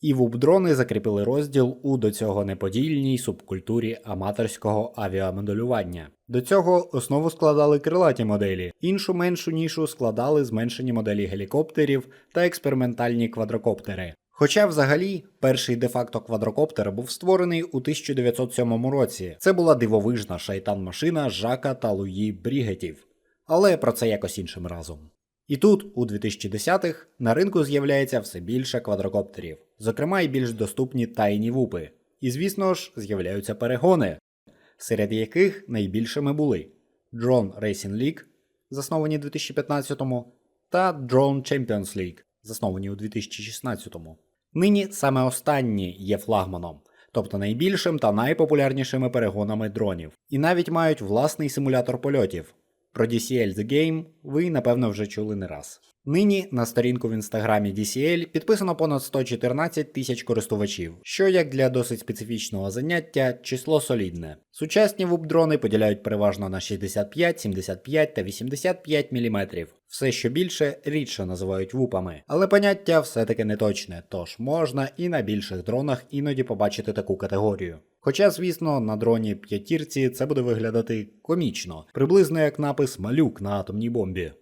І вуп-дрони закріпили розділ у до цього неподільній субкультурі аматорського авіамоделювання. До цього основу складали крилаті моделі, іншу меншу нішу складали зменшені моделі гелікоптерів та експериментальні квадрокоптери. Хоча взагалі перший де-факто квадрокоптер був створений у 1907 році. Це була дивовижна шайтан-машина Жака та Луї Брігетів. Але про це якось іншим разом. І тут, у 2010-х, на ринку з'являється все більше квадрокоптерів, зокрема і більш доступні тайні вупи. І звісно ж, з'являються перегони, серед яких найбільшими були Drone Racing League, засновані у 2015-му, та Drone Champions League, засновані у 2016-му. Нині саме останні є флагманом, тобто найбільшим та найпопулярнішими перегонами дронів, і навіть мають власний симулятор польотів. Про DCL The Game ви, напевно, вже чули не раз. Нині на сторінку в інстаграмі DCL підписано понад 114 тисяч користувачів, що як для досить специфічного заняття число солідне. Сучасні вуп-дрони поділяють переважно на 65, 75 та 85 мм. Все що більше рідше називають вупами, але поняття все-таки не точне, тож можна і на більших дронах іноді побачити таку категорію. Хоча, звісно, на дроні п'ятірці це буде виглядати комічно, приблизно як напис малюк на атомній бомбі.